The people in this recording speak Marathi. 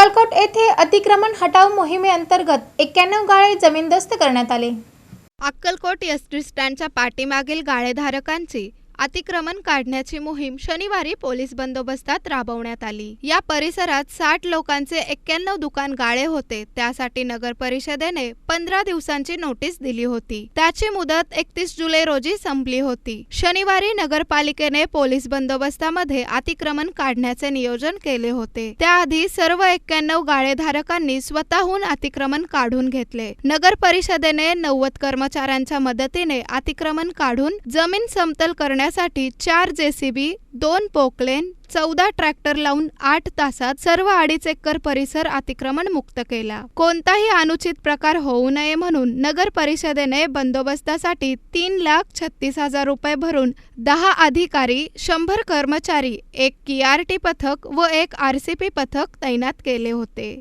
अक्कलकोट येथे अतिक्रमण हटाव मोहिमेअंतर्गत एक्क्याण्णव गाळे जमीनदोस्त करण्यात आले. अक्कलकोट एस टी स्टँडच्या पाठीमागील गाळेधारकांची अतिक्रमण काढण्याची मोहीम शनिवारी पोलीस बंदोबस्तात राबवण्यात आली. या परिसरात साठ लोकांचे एक्क्याण्णव दुकान गाळे होते. त्यासाठी नगर परिषदेने पंधरा दिवसांची नोटीस दिली होती. त्याची मुदत एकतीस जुलै रोजी संपली होती. शनिवारी नगरपालिकेने पोलीस बंदोबस्तामध्ये अतिक्रमण काढण्याचे नियोजन केले होते. त्याआधी सर्व एक्क्याण्णव गाळेधारकांनी स्वतःहून अतिक्रमण काढून घेतले. नगर परिषदेने नव्वद कर्मचाऱ्यांच्या मदतीने अतिक्रमण काढून जमीन समतल करण्यासाठी चार जेसीबी दोन पोकलेन चौदा ट्रॅक्टर लावून आठ तासात सर्व अडीच एकर परिसर अतिक्रमण मुक्त केला. कोणताही अनुचित प्रकार होऊ नये म्हणून नगर परिषदेने बंदोबस्तासाठी तीन लाख छत्तीस हजार रुपये भरून दहा अधिकारी शंभर कर्मचारी एक टी पथक व एक आरसीपी पथक तैनात केले होते.